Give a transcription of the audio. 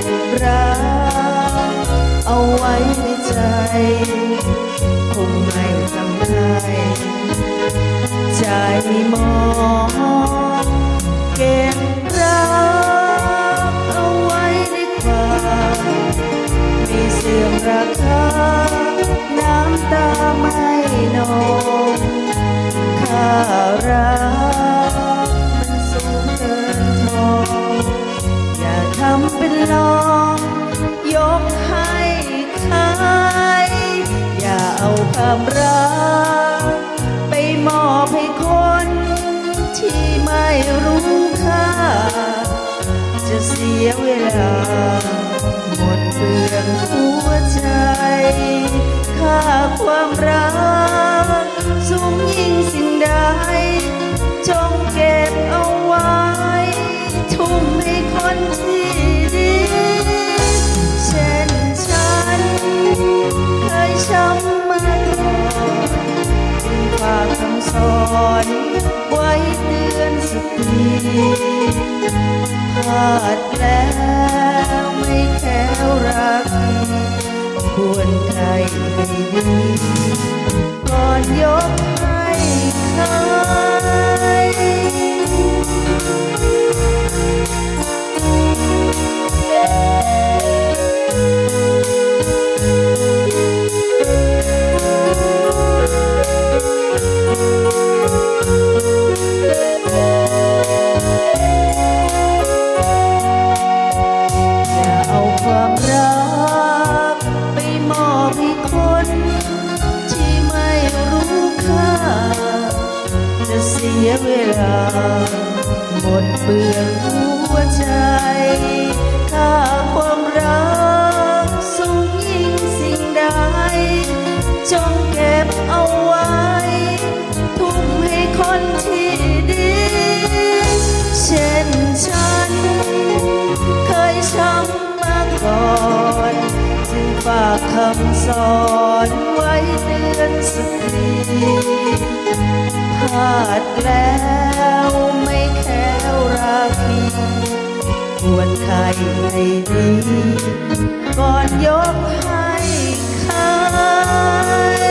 บรักเอาไว้ในใจ คงไม่ทำให้ใจมองเก็บรักเอาไว้ในความมีเสื่อมราคาน้ำตาไม่นอง ความรัก ไปมอบให้คนที่ไม่รู้ค่า จะเสียเวลา พลาดแล้วไม่แค้วรักดีควรใครให้ดีก่อนยก ยเวลาหมดเปลืองหัวใจค่าความรักสูงยิ่งสิ่งใดจงเก็บเอาไว้ ทุ่มให้คนที่ดี เช่นฉัน เคยช้ำมาก่อนจึงฝากคำสอนไว้เตือนสติาดแล้วไม่แค้วราคีควรใครในนี้ก่อนยกให้ใคร